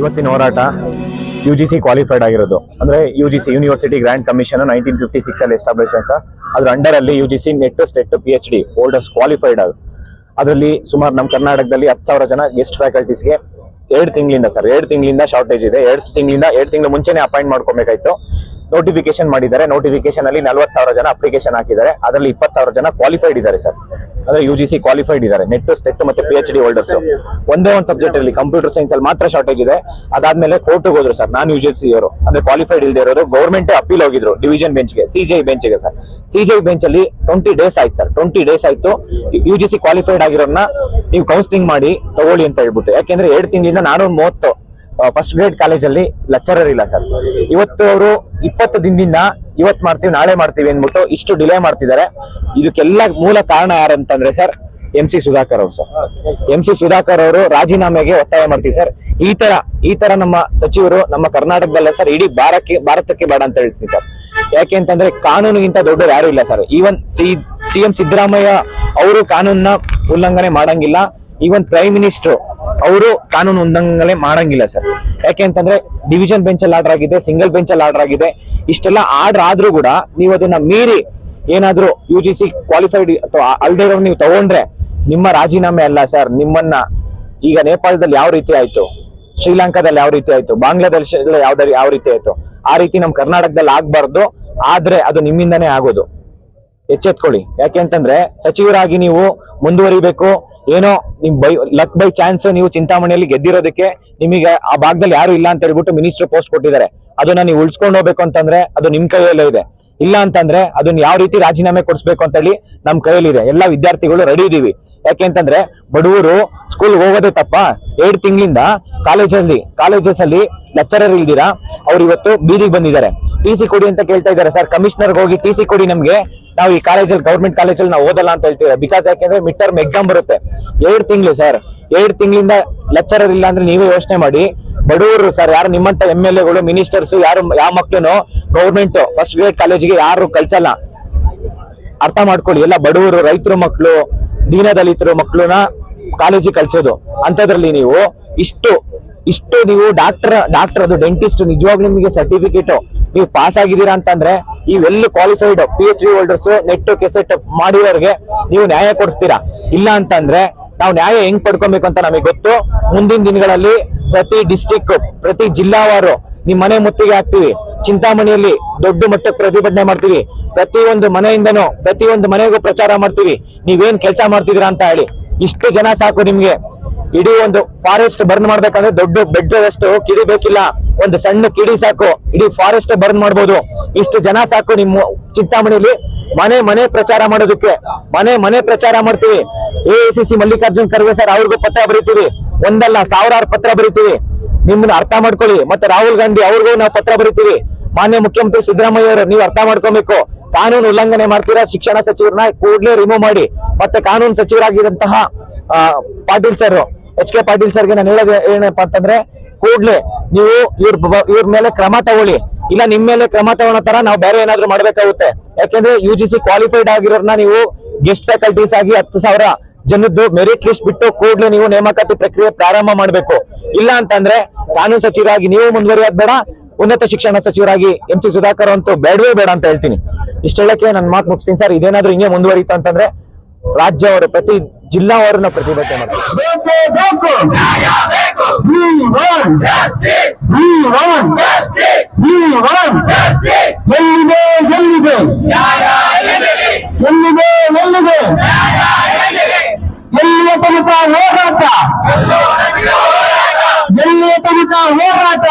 ಇವತ್ತಿನ ಹೋರಾಟ you G C qualified ಆಗಿರೋದು. ಅಂದ್ರೆ U G C university grand commission nineteen fifty six ಅಲ್ಲಿ ಎಸ್ಟಾಬ್ಲಿಷ್ ಅಂತ. ಅದ್ರ ಅಂಡರ್ ಅಲ್ಲಿ U G C NET SET P H D holders qualified ಆಗ ಅದರಲ್ಲಿ ಸುಮಾರು ನಮ್ಮ ಕರ್ನಾಟಕದಲ್ಲಿ ಹತ್ತು ಸಾವಿರ ಜನ ಗೆಸ್ಟ್ ಫ್ಯಾಕಲ್ಟೀಸ್ಗೆ ಎರಡು ತಿಂಗಳಿಂದ ಸರ್ ಎರಡು ತಿಂಗಳಿಂದ ಶಾರ್ಟೇಜ್ ಇದೆ. ಎರಡು ತಿಂಗಳಿಂದ ಎರಡು ತಿಂಗಳ ಮುಂಚೆನೆ ಅಪಾಯಿಂಟ್ ಮಾಡ್ಕೊಬೇಕಾಯ್ತು. ನೋಟಿಫಿಕೇಶನ್ ಮಾಡಿದ್ದಾರೆ. ನೋಟಿಫಿಕೇಶನ್ ಅಲ್ಲಿ ನಲ್ವತ್ತು ಸಾವಿರ ಜನ ಅಪ್ಲಿಕೇಶನ್ ಹಾಕಿದ್ದಾರೆ. ಅದರಲ್ಲಿ ಇಪ್ಪತ್ತು ಸಾವಿರ ಜನ ಕ್ವಾಲಿಫೈಡ್ ಇದ್ದಾರೆ ಸರ್. ಅಂದ್ರೆ ಯು ಜಿ ಸಿ ಕ್ವಾಲಿಫೈಡ್ ಇದ್ದಾರೆ. ನೆಟ್ ಸ್ಟೆಟ್ ಮತ್ತೆ ಪಿ ಎಚ್ ಡಿ ಹೋಲ್ಡರ್ಸ್ ಒಂದೇ ಒಂದು ಸಬ್ಜೆಕ್ಟ್ ಅಲ್ಲಿ ಕಂಪ್ಯೂಟರ್ ಸೈನ್ಸ್ ಅಲ್ಲಿ ಮಾತ್ರ ಶಾರ್ಟೇಜ್ ಇದೆ. ಅದಾದ್ಮೇಲೆ ಕೋರ್ಟ್ ಹೋದ್ರು sir. Non U G C ಅವರು. ಅಂದ್ರೆ ಕ್ವಾಲಿಫೈಡ್ ಇಲ್ಲದೆ ಇರೋರು. ಗೌರ್ಮೆಂಟ್ ಅಪೀಲ್ ಹೋಗಿದ್ರು. ಡಿವಿಷನ್ ಬೆಂಚ್ಗೆ ಸಿಜಿಐ ಬೆಂಚ್ಗೆ ಸರ್. ಸಿಜಿಐ ಬೆಂಚ್ ಅಲ್ಲಿ ಟ್ವೆಂಟಿ ಡೇಸ್ ಆಯ್ತು ಸರ್. ಟ್ವೆಂಟಿ ಡೇಸ್ ಆಯ್ತು. ಯು ಜಿ ಸಿ ಕ್ವಾಲಿಫೈಡ್ ಆಗಿರೋನ್ನ ನೀವು ಕೌನ್ಸಿಲಿಂಗ್ ಮಾಡಿ ತಗೊಳ್ಳಿ ಅಂತ ಹೇಳ್ಬಿಟ್ಟು. ಯಾಕೆಂದ್ರೆ ಎರಡು ತಿಂಗಳಿಂದ ನಾನು ಮೂವತ್ತು ಫಸ್ಟ್ ಗ್ರೇಡ್ ಕಾಲೇಜಲ್ಲಿ ಲೆಕ್ಚರರ್ ಇಲ್ಲ ಸರ್ ಇವತ್ತು ಅವರು ಇಪ್ಪತ್ತು ದಿನದಿಂದ ಇವತ್ತು ಮಾಡ್ತೀವಿ, ನಾಳೆ ಮಾಡ್ತೀವಿ ಅಂದ್ಬಿಟ್ಟು ಇಷ್ಟು ಡಿಲೇ ಮಾಡ್ತಿದ್ದಾರೆ. ಇದಕ್ಕೆಲ್ಲ ಮೂಲ ಕಾರಣ ಯಾರಂತಂದ್ರೆ ಸರ್ ಎಂ ಸಿ ಸುಧಾಕರ್ ಅವರು ಸರ್ ಎಂ ಸಿ ಸುಧಾಕರ್ ಅವರು ರಾಜೀನಾಮೆಗೆ ಒತ್ತಾಯ ಮಾಡ್ತೀವಿ ಸರ್ ಈ ತರ ಈ ತರ ನಮ್ಮ ಸಚಿವರು ನಮ್ಮ ಕರ್ನಾಟಕದಲ್ಲ ಸರ್ ಇಡೀ ಭಾರತಕ್ಕೆ ಭಾರತಕ್ಕೆ ಬೇಡ ಅಂತ ಹೇಳ್ತೀವಿ ಸರ್ ಯಾಕೆ ಅಂತಂದ್ರೆ ಕಾನೂನಿಗಿಂತ ದೊಡ್ಡವ್ರು ಯಾರು ಇಲ್ಲ sir even C CM Siddaramaiah ಅವರು ಕಾನೂನ ಉಲ್ಲಂಘನೆ ಮಾಡಂಗಿಲ್ಲ. ಈವನ್ ಪ್ರೈಮ್ ಮಿನಿಸ್ಟರ್ ಅವರು ಕಾನೂನು ಉಲ್ಲಂಘನೆ ಮಾಡಂಗಿಲ್ಲ ಸರ್. ಯಾಕೆ ಅಂತಂದ್ರೆ ಡಿವಿಷನ್ ಬೆಂಚ್ ಅಲ್ಲಿ ಆರ್ಡರ್ ಆಗಿದೆ ಸಿಂಗಲ್ ಬೆಂಚ್ ಅಲ್ಲಿ ಆರ್ಡರ್ ಆಗಿದೆ. ಇಷ್ಟೆಲ್ಲ ಆರ್ಡರ್ ಆದ್ರೂ ಕೂಡ ನೀವು ಅದನ್ನ ಮೀರಿ ಏನಾದ್ರೂ ಯು ಜಿ ಸಿ ಕ್ವಾಲಿಫೈಡ್ ಅಥವಾ ಅಲ್ದೇ ಇರೋರು ನೀವು ತಗೊಂಡ್ರೆ ನಿಮ್ಮ ರಾಜೀನಾಮೆ ಅಲ್ಲ ಸರ್ ನಿಮ್ಮನ್ನ ಈಗ ನೇಪಾಳದಲ್ಲಿ ಯಾವ ರೀತಿ ಆಯ್ತು? ಶ್ರೀಲಂಕಾದಲ್ಲಿ ಯಾವ ರೀತಿ ಆಯ್ತು? ಬಾಂಗ್ಲಾದೇಶದಲ್ಲಿ ಯಾವ್ದಾದ್ರು ಯಾವ ರೀತಿ ಆಯ್ತು? ಆ ರೀತಿ ನಮ್ಮ ಕರ್ನಾಟಕದಲ್ಲಿ ಆಗ್ಬಾರ್ದು, ಆದ್ರೆ ಅದು ನಿಮ್ಮಿಂದನೇ ಆಗೋದು. ಎಚ್ಚೆತ್ಕೊಳ್ಳಿ. ಯಾಕೆ ಅಂತಂದ್ರೆ ಸಚಿವರಾಗಿ ನೀವು ಮುಂದುವರಿಬೇಕು ಏನೋ ನಿಮ್ ಬೈ ಲಕ್ ಬೈ ಚಾನ್ಸ್ ನೀವು ಚಿಂತಾಮಣಿಯಲ್ಲಿ ಗೆದ್ದಿರೋದಕ್ಕೆ ನಿಮಗೆ ಆ ಭಾಗದಲ್ಲಿ ಯಾರು ಇಲ್ಲ ಅಂತ ಹೇಳ್ಬಿಟ್ಟು ಮಿನಿಸ್ಟರ್ ಪೋಸ್ಟ್ ಕೊಟ್ಟಿದ್ದಾರೆ. ಅದನ್ನ ನೀವು ಉಳ್ಸ್ಕೊಂಡು ಹೋಗ್ಬೇಕು ಅಂತಂದ್ರೆ ಅದು ನಿಮ್ ಕೈಯಲ್ಲೇ ಇದೆ. ಇಲ್ಲ ಅಂತಂದ್ರೆ ಅದನ್ನ ಯಾವ ರೀತಿ ರಾಜೀನಾಮೆ ಕೊಡಿಸ್ಬೇಕು ಅಂತ ಹೇಳಿ ನಮ್ ಕೈಯಲ್ಲಿದೆ ಎಲ್ಲಾ ವಿದ್ಯಾರ್ಥಿಗಳು ರೆಡಿ ಇದೀವಿ. ಯಾಕೆ ಅಂತಂದ್ರೆ ಬಡವರು ಸ್ಕೂಲ್ ಹೋಗೋದೇ ತಪ್ಪ. ಎರಡು ತಿಂಗಳಿಂದ ಕಾಲೇಜಲ್ಲಿ ಕಾಲೇಜಸ್ ಅಲ್ಲಿ ಲೆಕ್ಚರರ್ ಇಲ್ದಿರಾ? ಅವ್ರು ಇವತ್ತು ಬೀದಿಗೆ ಬಂದಿದ್ದಾರೆ. ಟಿ ಸಿ ಕೊಡಿ ಅಂತ ಕೇಳ್ತಾ ಇದ್ದಾರೆ. ಸರ್ ಕಮಿಷನರ್ ಹೋಗಿ ಟಿ ಸಿ ಕೊಡಿ ನಮ್ಗೆ. ನಾವು ಈ ಕಾಲೇಜಲ್ಲಿ ಗೌರ್ಮೆಂಟ್ ಕಾಲೇಜಲ್ಲಿ ನಾವು ಓದಲ್ಲ ಅಂತ ಹೇಳ್ತೀವಿ. ಬಿಕಾಸ್ ಯಾಕೆಂದ್ರೆ ಮಿಡ್ ಟರ್ಮ್ ಎಕ್ಸಾಮ್ ಬರುತ್ತೆ. ಎರಡು ತಿಂಗಳು ಸರ್ ಎರಡು ತಿಂಗಳಿಂದ ಲೆಕ್ಚರರ್ ಇಲ್ಲ ಅಂದ್ರೆ ನೀವೇ ಯೋಚನೆ ಮಾಡಿ. ಬಡವರು ಸರ್ ಯಾರು ನಿಮ್ಮಂತ ಎಂ ಎಲ್ ಎಗಳು ಮಿನಿಸ್ಟರ್ಸ್ ಯಾರು, ಯಾವ ಮಕ್ಕಳು ಗೌರ್ಮೆಂಟ್ ಫಸ್ಟ್ ಗ್ರೇಡ್ ಕಾಲೇಜಿಗೆ ಯಾರು ಕಳ್ಸಲ್ಲ. ಅರ್ಥ ಮಾಡ್ಕೊಳ್ಳಿ. ಎಲ್ಲ ಬಡವರು, ರೈತರು ಮಕ್ಕಳು, ದೀನದಲಿತರು ಮಕ್ಕಳನ್ನ ಕಾಲೇಜಿಗೆ ಕಳ್ಸೋದು. ಅಂತದ್ರಲ್ಲಿ ನೀವು ಇಷ್ಟು ಇಷ್ಟು ನೀವು ಡಾಕ್ಟರ್ ಡಾಕ್ಟರ್ ಅದು ಡೆಂಟಿಸ್ಟ್ ನಿಜವಾಗ್ಲೂ ನಿಮಗೆ ಸರ್ಟಿಫಿಕೇಟ್ ನೀವು ಪಾಸ್ ಆಗಿದ್ದೀರಾ ಅಂತಂದ್ರೆ ಈ well qualified P H D holders NET KSET ಮಾಡಿರೋರಿಗೆ ನೀವು ನ್ಯಾಯ ಕೊಡಿಸ್ತೀರಾ? ಇಲ್ಲ ಅಂತಂದ್ರೆ ನಾವು ನ್ಯಾಯ ಹೆಂಗ್ ಪಡ್ಕೊಬೇಕು ಅಂತ ನಮಗೆ ಗೊತ್ತು. ಮುಂದಿನ ದಿನಗಳಲ್ಲಿ ಪ್ರತಿ ಡಿಸ್ಟಿಕ್ ಪ್ರತಿ ಜಿಲ್ಲಾವಾರು ನಿಮ್ ಮನೆ ಮುತ್ತಿಗೆ ಹಾಕ್ತಿವಿ. ಚಿಂತಾಮಣಿಯಲ್ಲಿ ದೊಡ್ಡ ಮಟ್ಟಕ್ಕೆ ಪ್ರತಿಭಟನೆ ಮಾಡ್ತೀವಿ. ಪ್ರತಿಯೊಂದು ಮನೆಯಿಂದನೂ ಪ್ರತಿಯೊಂದು ಮನೆಗೂ ಪ್ರಚಾರ ಮಾಡ್ತೀವಿ. ನೀವೇನ್ ಕೆಲಸ ಮಾಡ್ತಿದ್ದೀರಾ ಅಂತ ಹೇಳಿ. ಇಷ್ಟು ಜನ ಸಾಕು ನಿಮ್ಗೆ. ಇಡೀ ಒಂದು ಫಾರೆಸ್ಟ್ ಬರ್ನ್ ಮಾಡ್ಬೇಕಂದ್ರೆ ದೊಡ್ಡ ಬೆಡ್ ಅಷ್ಟು ಕಿಡಿ ಬೇಕಿಲ್ಲ. ಒಂದು ಸಣ್ಣ ಕಿಡಿ ಸಾಕು. ಇಡೀ ಫಾರೆಸ್ಟ್ ಬರ್ನ್ ಮಾಡ್ಬೋದು. ಇಷ್ಟು ಜನ ಸಾಕು ನಿಮ್ಮ ಚಿಂತಾಮಣಿಲಿ. ಮನೆ ಮನೆ ಪ್ರಚಾರ ಮಾಡೋದಕ್ಕೆ. ಮನೆ ಮನೆ ಪ್ರಚಾರ ಮಾಡ್ತೀವಿ. A C C Mallikarjun Kharge sir ಅವ್ರಿಗೂ ಪತ್ರ ಬರೀತೀವಿ. ಒಂದಲ್ಲ, ಸಾವಿರಾರು ಪತ್ರ ಬರೀತೀವಿ. ನಿಮ್ಮನ್ನ ಅರ್ಥ ಮಾಡ್ಕೊಳ್ಳಿ. ಮತ್ತೆ ರಾಹುಲ್ ಗಾಂಧಿ ಅವ್ರಿಗೂ ನಾವು ಪತ್ರ ಬರೀತೀವಿ. ಮಾನ್ಯ ಮುಖ್ಯಮಂತ್ರಿ ಸಿದ್ದರಾಮಯ್ಯ ಅವರು, ನೀವು ಅರ್ಥ ಮಾಡ್ಕೊಬೇಕು. ಕಾನೂನು ಉಲ್ಲಂಘನೆ ಮಾಡ್ತೀರಾ? ಶಿಕ್ಷಣ ಸಚಿವರನ್ನ ಕೂಡಲೇ ರಿಮೂವ್ ಮಾಡಿ. ಮತ್ತೆ ಕಾನೂನು ಸಚಿವರಾಗಿದ್ದಂತಹ Patil sir H K Patil ಸರ್ಗೆ ನಾನು ಹೇಳೋದು ಏನಪ್ಪ ಅಂತಂದ್ರೆ, ಕೂಡ್ಲೆ ನೀವು ಇವ್ರ ಇವ್ರ ಮೇಲೆ ಕ್ರಮ ತಗೊಳ್ಳಿ. ಇಲ್ಲ, ನಿಮ್ ಮೇಲೆ ಕ್ರಮ ತಗೊಳ್ಳೋ ತರ ನಾವು ಬೇರೆ ಏನಾದ್ರು ಮಾಡ್ಬೇಕಾಗುತ್ತೆ. ಯಾಕೆಂದ್ರೆ ಯು ಜಿ ಸಿ ಕ್ವಾಲಿಫೈಡ್ ಆಗಿರೋರ್ನ ನೀವು ಗೆಸ್ಟ್ ಫ್ಯಾಕಲ್ಟೀಸ್ ಆಗಿ ಹತ್ತು ಸಾವಿರ ಜನದ್ದು ಮೆರಿಟ್ ಲಿಸ್ಟ್ ಬಿಟ್ಟು ಕೂಡಲೇ ನೀವು ನೇಮಕಾತಿ ಪ್ರಕ್ರಿಯೆ ಪ್ರಾರಂಭ ಮಾಡಬೇಕು. ಇಲ್ಲ ಅಂತಂದ್ರೆ, ಕಾನೂನು ಸಚಿವರಾಗಿ ನೀವು ಮುಂದುವರಿಯೋದ್ ಬೇಡ, ಉನ್ನತ ಶಿಕ್ಷಣ ಸಚಿವರಾಗಿ ಎಂ ಸಿ ಸುಧಾಕರ್ ಅಂತೂ ಬೇಡವೇ ಬೇಡ ಅಂತ ಹೇಳ್ತೀನಿ. ಇಷ್ಟೇಳಕ್ಕೆ ನನ್ನ ಮಾತು ಮುಗಿಸ್ತೀನಿ ಸರ್. ಇದೇನಾದ್ರೂ ಹಿಂಗೆ ಮುಂದುವರಿತು ಅಂತಂದ್ರೆ ರಾಜ್ಯವರು ಪ್ರತಿ ಜಿಲ್ಲಾವಾರು ನಾವು ಪ್ರತಿಭಟನೆ ಮಾಡ್ತೀವಿ ಹೋರಾಟ ಹೋರಾಟ